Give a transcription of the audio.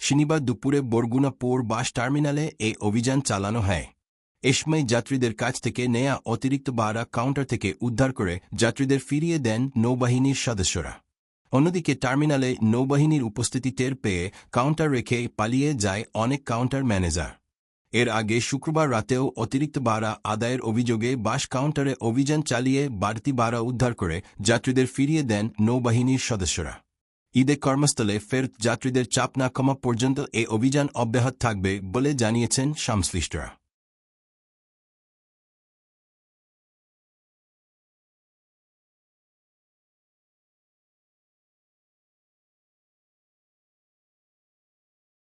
শনিবার দুপুরে বরগুনা পোর বাস টার্মিনালে এই অভিযান চালানো হয়। এ সময় যাত্রীদের কাছ থেকে নেয়া অতিরিক্ত ভাড়া কাউন্টার থেকে উদ্ধার করে যাত্রীদের ফিরিয়ে দেন নৌবাহিনীর সদস্যরা। অন্যদিকে টার্মিনালে নৌবাহিনীর উপস্থিতি টের পেয়ে কাউন্টার রেখে পালিয়ে যায় অনেক কাউন্টার ম্যানেজার। এর আগে শুক্রবার রাতেও অতিরিক্ত ভাড়া আদায়ের অভিযোগে বাস কাউন্টারে অভিযান চালিয়ে বাড়তি ভাড়া উদ্ধার করে যাত্রীদের ফিরিয়ে দেন নৌবাহিনীর সদস্যরা। ঈদে কর্মস্থলে ফেরত যাত্রীদের চাপ না কমা পর্যন্ত এ অভিযান অব্যাহত থাকবে বলে জানিয়েছেন সংশ্লিষ্টরা